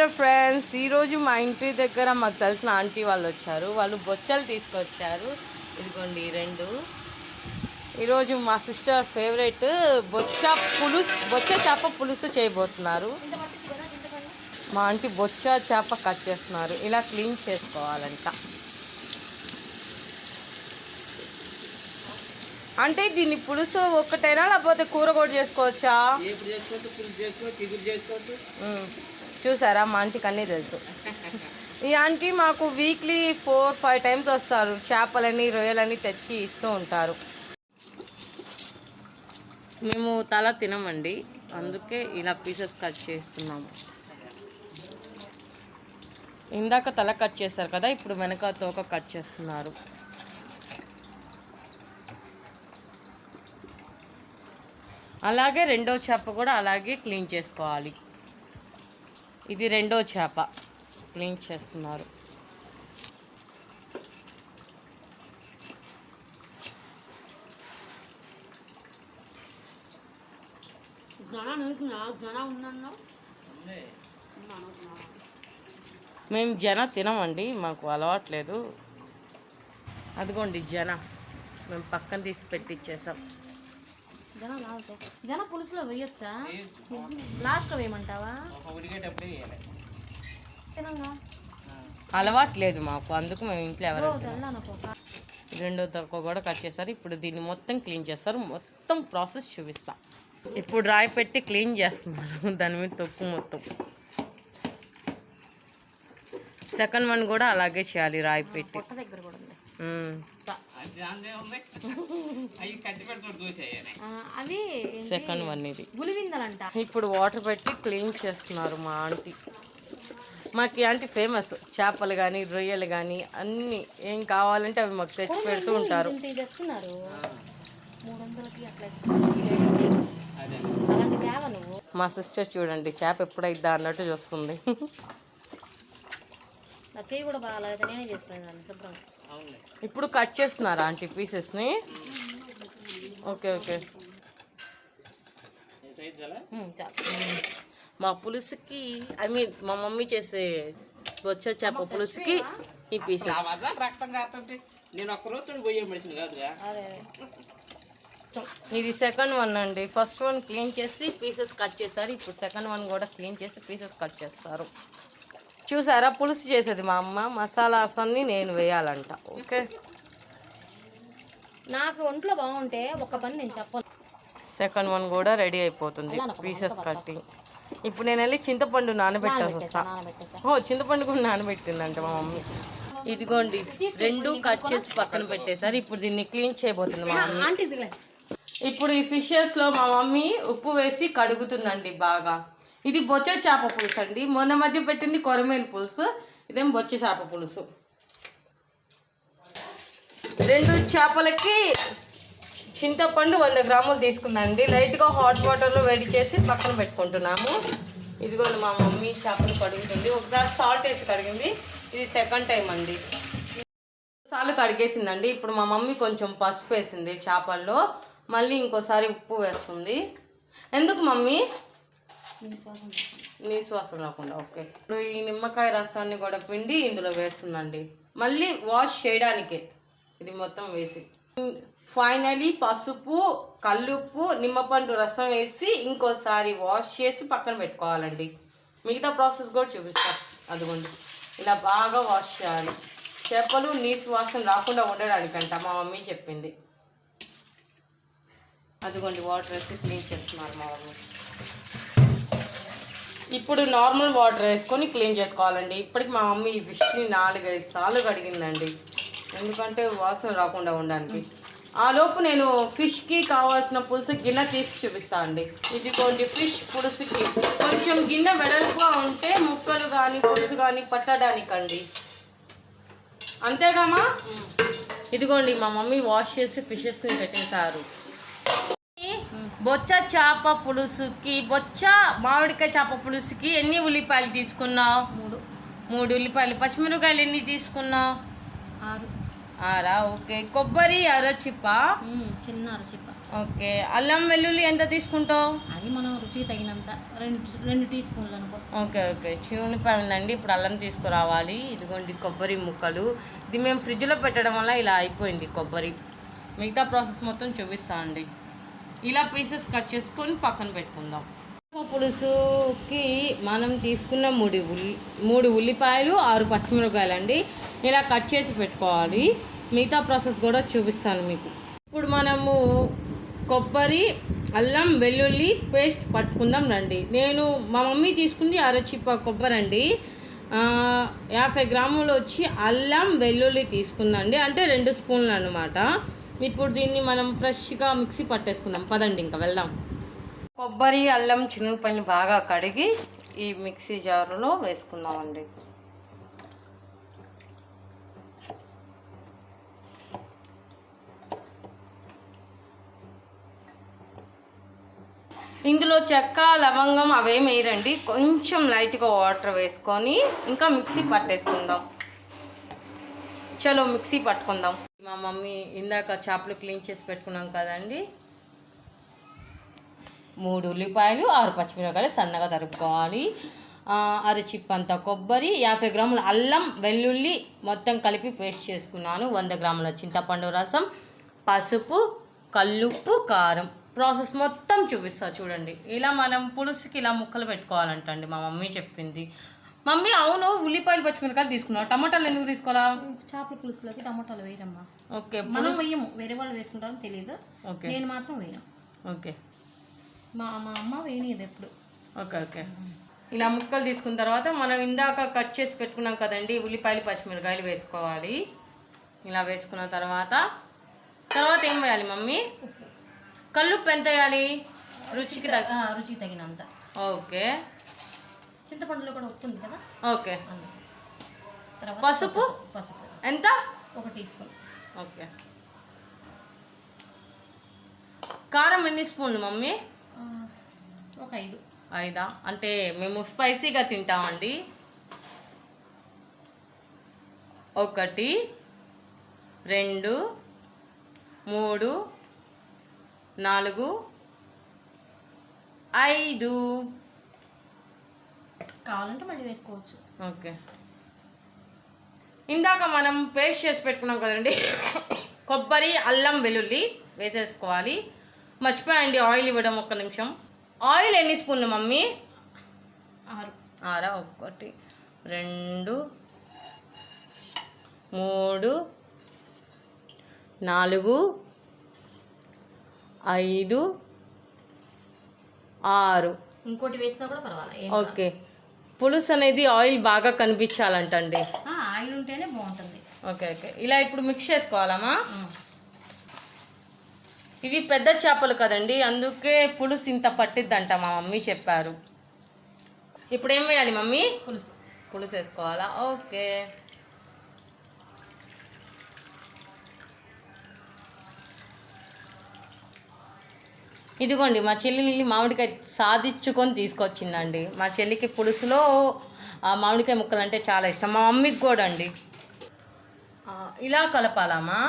Hello friends ఈరోజు మా ఇంటి దగ్గర మాకు తెలిసిన ఆంటీ వాళ్ళు వచ్చారు. వాళ్ళు బొచ్చలు తీసుకొచ్చారు. ఇదిగోండి రెండు. ఈరోజు మా సిస్టర్ ఫేవరెట్ బొచ్చ పులుసు బొచ్చ చేప పులుసు చేయబోతున్నారు. మా ఆంటీ బొచ్చ చేప కట్ చేస్తున్నారు. ఇలా క్లీన్ చేసుకోవాలంట. అంటే దీన్ని పులుసు ఒక్కటైనా లేకపోతే కూర కూడా చేసుకోవచ్చా? చూసారా? మా ఆంటీకి అన్నీ తెలుసు. ఈ ఆంటీ మాకు వీక్లీ ఫోర్ ఫైవ్ టైమ్స్ వస్తారు. చేపలని రొయ్యలని తెచ్చి ఇస్తూ ఉంటారు. మేము తల తినమండి. అందుకే ఇలా పీసెస్ కట్ చేస్తున్నాము. ఇందాక తల కట్ చేస్తారు కదా ఇప్పుడు వెనక తోక కట్ చేస్తున్నారు. అలాగే రెండో చేప కూడా అలాగే క్లీన్ చేసుకోవాలి. ఇది రెండో చేప. క్లీన్ చేస్తున్నారు. మేము జన తినమండి మాకు అలవాట్లేదు. అదిగోండి జన. మేము పక్కన తీసి పెట్టిచ్చేసాం. జన జన పులుసులో వేయొచ్చా? లాస్ట్లో వేయమంటావా? ఒక ఉడికేటప్పుడే వేయాలి. తినంగా. అలవాట్లేదు మాకు అందుకు మేము ఇంట్లో ఎవరు రెండో తక్కువ కూడా కట్ చేస్తారు ఇప్పుడు దీన్ని మొత్తం క్లీన్ చేస్తారు మొత్తం ప్రాసెస్ చూపిస్తా. ఇప్పుడు రాయి పెట్టి క్లీన్ చేస్తున్నారు దాని మీద తొక్కు మొత్తం. సెకండ్ వన్ కూడా అలాగే చేయాలి రాయి పెట్టి. పొట్ట దగ్గర కూడా అవి? సెకండ్ వన్ ఇది. గులివిందలంట ఇప్పుడు వాటర్ పెట్టి క్లీన్ చేస్తున్నారు మా ఆంటీ. మాకు ఆంటీ ఫేమస్. చేపలు కానీ రొయ్యలు కానీ అన్నీ ఏం కావాలంటే అవి మాకు తెచ్చి పెడుతూ ఉంటారు. మా సిస్టర్ చూడండి చేప ఎప్పుడైద్దా అన్నట్టు చూస్తుంది. కూడా బాగాలేదు నేనే చేసుకునేదాన్ని శుభ్రంగా. ఇప్పుడు కట్ చేస్తున్నారా ఆంటీ పీసెస్ని ఓకే ఓకే. మా పులుసుకి ఐ మీన్ మా మమ్మీ చేసే వచ్చే చేప పులుసుకి ఈ పీసెస్. రక్తం నేను ఒక్క రోజు పోయే మనిషిని కాదుగా. అదే. ఇది సెకండ్ వన్ అండి. ఫస్ట్ వన్ క్లీన్ చేసి పీసెస్ కట్ చేశారు. ఇప్పుడు సెకండ్ వన్ కూడా క్లీన్ చేసి పీసెస్ కట్ చేస్తారు. చూసారా? పులుసు చేసేది మా అమ్మ. మసాలాస్ అన్ని నేను వేయాలంట. ఓకే? నాకు ఒంట్లో బాగుంటే ఒక పని నేను చెప్పను. సెకండ్ వన్ కూడా రెడీ అయిపోతుంది. పీసెస్ కట్టింగ్ ఇప్పుడు నేను వెళ్ళి చింతపండు నానబెట్టాల్సి వస్తా. ఓ చింతపండు కూడా నానబెట్టిందంట మా మమ్మీ. ఇదిగోండి రెండు కట్ చేసి పక్కన పెట్టేశారు. ఇప్పుడు దీన్ని క్లీన్ చేయబోతుంది మా మమ్మీ. ఇప్పుడు ఈ ఫిషెస్లో మా మమ్మీ ఉప్పు వేసి కడుగుతుందండి బాగా. ఇది బొచ్చ చేప పులుసు అండి. మొన్న మధ్య పెట్టింది కొరమేలు పులుసు. ఇదేం బొచ్చ చేప పులుసు. రెండు చేపలకి చింతపండు వంద గ్రాములు తీసుకుందండి లైట్గా హాట్ వాటర్లో వేడి చేసి పక్కన పెట్టుకుంటున్నాము. ఇదిగోండి మా మమ్మీ చేపలు కడుగుతుంది. ఒకసారి సాల్ట్ వేసి కడిగింది. ఇది సెకండ్ టైం అండి. సార్లు కడిగేసిందండి. ఇప్పుడు మా మమ్మీ కొంచెం పసుపు వేసింది చేపల్లో. మళ్ళీ ఇంకోసారి ఉప్పు వేస్తుంది. ఎందుకు మమ్మీ? నీ శ్వాస రాకుండా ఓకే. ఇప్పుడు ఈ నిమ్మకాయ రసాన్ని కూడా పిండి ఇందులో వేస్తుందండి. మళ్ళీ వాష్ చేయడానికే. ఇది మొత్తం వేసి. ఫైనలీ పసుపు కల్లుప్పు నిమ్మపండు రసం వేసి ఇంకోసారి వాష్ చేసి పక్కన పెట్టుకోవాలండి. మిగతా ప్రాసెస్ కూడా చూపిస్తా. అదిగోండి. ఇలా బాగా వాష్ చేయాలి. చేపలు నీసు వాసన రాకుండా ఉండడానికంట మా మమ్మీ చెప్పింది. అదిగోండి వాటర్ వేసి క్లీన్ చేస్తున్నారు మా మమ్మీ. ఇప్పుడు నార్మల్ వాటర్ వేసుకొని క్లీన్ చేసుకోవాలండి. ఇప్పటికి మా మమ్మీ ఈ ఫిష్ని నాలుగైదు సార్లు కడిగిందండి. ఎందుకంటే వాసన రాకుండా ఉండడానికి. ఆ లోపు నేను ఫిష్కి కావాల్సిన పులుసు గిన్నె తీసి చూపిస్తాను అండి. ఇదిగోండి ఫిష్ పులుసుకి. కొంచెం గిన్నె వెడల్పుగా ఉంటే ముక్కలు కానీ పులుసు కానీ పట్టడానికండి. అంతేగామా? ఇదిగోండి మా మమ్మీ వాష్ చేసి ఫిషెస్ని పెట్టేశారు. బొచ్చ చేప పులుసుకి బొచ్చ మామిడికాయ చేప పులుసుకి ఎన్ని ఉల్లిపాయలు తీసుకున్నావు? మూడు. మూడు ఉల్లిపాయలు. పచ్చిమిరపకాయలు ఎన్ని తీసుకున్నావు? ఆరు. ఆరా? ఓకే. కొబ్బరి అరచిప్ప? చిన్న అరచిప్ప. ఓకే. అల్లం వెల్లుల్లి ఎంత తీసుకుంటావు? అది మనం రుచికి తగినంత. రెండు రెండు టీ స్పూన్లు అనుకో. Okay okay. చిన్నపాయ ఉందండి ఇప్పుడు అల్లం తీసుకురావాలి. ఇదిగోండి కొబ్బరి ముక్కలు. ఇది మేము ఫ్రిడ్జ్లో పెట్టడం వల్ల ఇలా అయిపోయింది కొబ్బరి. మిగతా ప్రాసెస్ మొత్తం చూపిస్తా అండి. ఇలా పీసెస్ కట్ చేసుకొని పక్కన పెట్టుకుందాం. పులుసుకి మనం తీసుకున్న మూడు ఉల్లి మూడు ఉల్లిపాయలు ఆరు పచ్చిమిరపకాయలు అండి ఇలా కట్ చేసి పెట్టుకోవాలి. మిగతా ప్రాసెస్ కూడా చూపిస్తాను మీకు. ఇప్పుడు మనము కొబ్బరి అల్లం వెల్లుల్లి పేస్ట్ పట్టుకుందాం రండి. నేను మా మమ్మీ తీసుకుంది అరచిప్ప కొబ్బరి అండి. యాభై గ్రాములు వచ్చి అల్లం వెల్లుల్లి తీసుకుందండి. అంటే రెండు స్పూన్లు అనమాట ఇప్పుడు దీన్ని మనం ఫ్రెష్గా మిక్సీ పట్టేసుకుందాం. పదండి ఇంకా వెళ్దాం. కొబ్బరి అల్లం చిన్నపల్లి బాగా కడిగి ఈ మిక్సీ జారులో వేసుకుందామండి. ఇందులో చెక్క లవంగం అవేం వేయరండి. కొంచెం లైట్గా వాటర్ వేసుకొని ఇంకా మిక్సీ పట్టేసుకుందాం. చలో మిక్సీ పట్టుకుందాం. మా మమ్మీ ఇందాక చేపలు క్లీన్ చేసి పెట్టుకున్నాం కదండి. మూడు ఉల్లిపాయలు ఆరు పచ్చిమిరపకాయలు సన్నగా తరుపుకోవాలి. అరచిప్ అరచిప్పంత కొబ్బరి యాభై గ్రాముల అల్లం వెల్లుల్లి మొత్తం కలిపి పేస్ట్ చేసుకున్నాను. వంద గ్రాముల చింతపండు రసం పసుపు కల్లుప్పు కారం. ప్రాసెస్ మొత్తం చూపిస్తా చూడండి. ఇలా మనం పులుసుకి ఇలా ముక్కలు పెట్టుకోవాలంటండి మా మమ్మీ చెప్పింది. మమ్మీ అవును ఉల్లిపాయలు పచ్చిమిరపకాయలు తీసుకున్నావు. టమాటాలు ఎందుకు తీసుకోవాలా? చేపల పులుసులోకి టమాటాలు వేయరమ్మా. ఓకే మనం వేయము. వేరే వాళ్ళు వేసుకుంటారో తెలియదు. ఓకే. నేను మాత్రం వేయను. ఓకే. మా మా అమ్మ వేయనిది ఎప్పుడు. Okay okay. ఇలా ముక్కలు తీసుకున్న తర్వాత మనం ఇందాక కట్ చేసి పెట్టుకున్నాం కదండి ఉల్లిపాయలు పచ్చిమిరకాయలు వేసుకోవాలి. ఇలా వేసుకున్న తర్వాత తర్వాత ఏం వేయాలి మమ్మీ? కల్లుప్పు ఎంత వేయాలి? రుచికి తగ్గ రుచికి తగినంత. ఓకే. చింతపండులో కూడా ఉప్పు ఉంది కదా? ఓకే. తర్వాత పసుపు? పసుపు. ఎంత? ఒక టీ స్పూన్. ఓకే. కారం ఎన్ని స్పూన్లు మమ్మీ? ఒక ఐదు. ఐదా? అంటే మేము స్పైసీగా తింటామండి. ఒకటి రెండు మూడు నాలుగు ఐదు. కావాలంటే మళ్ళీ వేసుకోవచ్చు. ఓకే. ఇందాక మనం పేస్ట్ చేసి పెట్టుకున్నాం కదండి. కొబ్బరి అల్లం వెల్లుల్లి వేసేసుకోవాలి. మర్చిపోయండి ఆయిల్ ఇవ్వడం ఒక్క నిమిషం. ఆయిల్ ఎన్ని స్పూన్లు మమ్మీ? ఆరు. ఆరా? ఒకటి రెండు మూడు నాలుగు ఐదు ఆరు. ఇంకోటి వేసినా కూడా పర్వాలేదు ఓకే. పులుసు అనేది ఆయిల్ బాగా కనిపించాలంటండి. ఆయిల్ ఉంటేనే బాగుంటుంది. Okay okay. ఇలా ఇప్పుడు మిక్స్ చేసుకోవాలమ్మా. ఇవి పెద్ద చేపలు కదండి అందుకే పులుసు ఇంత పట్టిద్దంట మా మమ్మీ చెప్పారు. ఇప్పుడు ఏం వేయాలి మమ్మీ? పులుసు. పులుసు వేసుకోవాలా? ఓకే. ఇదిగోండి మా చెల్లి మామిడికాయ సాధించుకొని తీసుకొచ్చిందండి. మా చెల్లికి పులుసులో ఆ మామిడికాయ ముక్కలు అంటే చాలా ఇష్టం. మా మమ్మీకి కూడా అండి. ఇలా కలపాలమ్మా?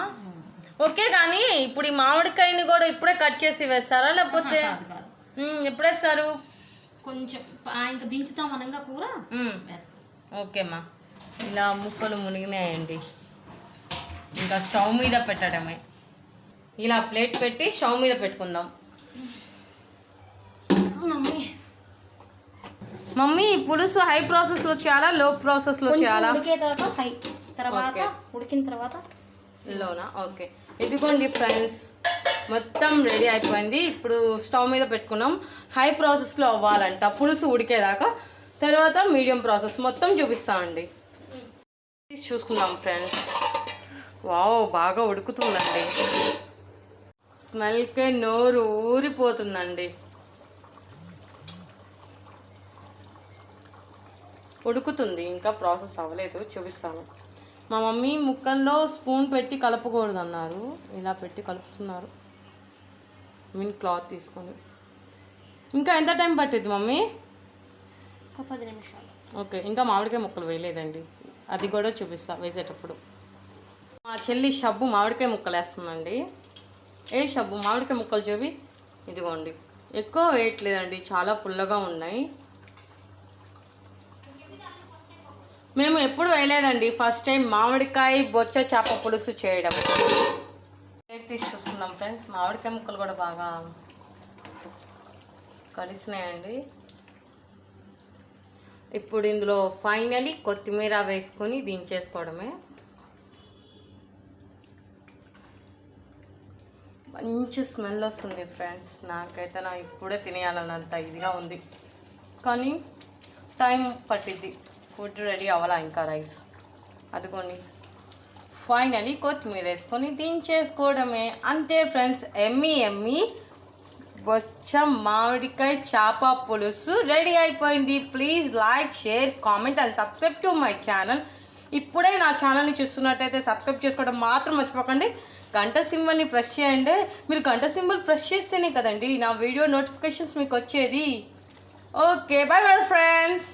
ఓకే కానీ ఇప్పుడు ఈ మామిడికాయని కూడా ఇప్పుడే కట్ చేసి వేస్తారా లేకపోతే? కాదు కాదు. మ్మ్, ఎప్పుడు వేస్తారు కొంచెం ఇంకా దించుతాం అనంగా కూర? ఓకేమ్మా ఇలా ముక్కలు మునిగినాయండి. ఇంకా స్టవ్ మీద పెట్టడమే. ఇలా ప్లేట్ పెట్టి స్టవ్ మీద పెట్టుకుందాం మమ్మీ మమ్మీ పులుసు హై ప్రాసెస్లో చేయాలా లో ప్రాసెస్లో చేయాలా? ఉడికే తర్వాత హై తర్వాత ఓకే. ఉడికిన తర్వాత లోనా? ఓకే. ఇదిగోండి ఫ్రెండ్స్ మొత్తం రెడీ అయిపోయింది. ఇప్పుడు స్టవ్ మీద పెట్టుకున్నాం. హై ప్రాసెస్లో అవ్వాలంట. పులుసు ఉడికేదాకా. తర్వాత మీడియం ప్రాసెస్ మొత్తం చూపిస్తామండి చూసుకుందాం ఫ్రెండ్స్ వావ్ బాగా ఉడుకుతుందండి. స్మెల్కే నోరు ఊరిపోతుందండి. ఉడుకుతుంది. ఇంకా ప్రాసెస్ అవ్వలేదు. చూపిస్తాను. మా మమ్మీ ముక్కల్లో స్పూన్ పెట్టి కలపకూడదు అన్నారు ఇలా పెట్టి కలుపుతున్నారు. మీన్ క్లాత్ తీసుకొని. ఇంకా ఎంత టైం పట్టిద్ది మమ్మీ? ఒక పది నిమిషాలు. ఓకే. ఇంకా మామిడికాయ ముక్కలు వేయలేదండి. అది కూడా చూపిస్తా వేసేటప్పుడు. మా చెల్లి షబ్బు మామిడికాయ ముక్కలు వేస్తుందండి. ఏ షబ్బు? మామిడికాయ ముక్కలు చూపి. ఇదిగోండి. ఎక్కువ వేయట్లేదండి. చాలా పుల్లగా ఉన్నాయి. మేము ఎప్పుడు వేయలేదండి. ఫస్ట్ టైం మామిడికాయ బొచ్చ చేప పులుసు చేయడం. ప్లేట్ తీసి చూసుకుందాం ఫ్రెండ్స్ మామిడికాయ ముక్కలు కూడా బాగా కలిసినాయండి. ఇప్పుడు ఇందులో ఫైనలీ కొత్తిమీర వేసుకొని దించేసుకోవడమే. మంచి స్మెల్ వస్తుంది ఫ్రెండ్స్ నాకైతే నా ఇప్పుడే తినేయాలన్నంత ఇదిగా ఉంది. కానీ టైం పట్టిద్ది. ఫుడ్ రెడీ అవ్వాలా ఇంకా రైస్? అదిగోండి. ఫైనలీ కొత్తిమీర వేసుకొని దించేసుకోవడమే. అంతే ఫ్రెండ్స్ ఎమ్మి ఎమ్మి బొచ్చ మామిడికాయ చేప పులుసు రెడీ అయిపోయింది. Please like share comment and subscribe to my channel ఇప్పుడే నా ఛానల్ని చూస్తున్నట్టయితే సబ్స్క్రైబ్ చేసుకోవడం మాత్రం మర్చిపోకండి. గంట సింబల్ని ప్రెస్ చేయండి. మీరు గంట సింబల్ ప్రెస్ చేస్తేనే కదండి నా వీడియో నోటిఫికేషన్స్ మీకు వచ్చేది. Okay bye my friends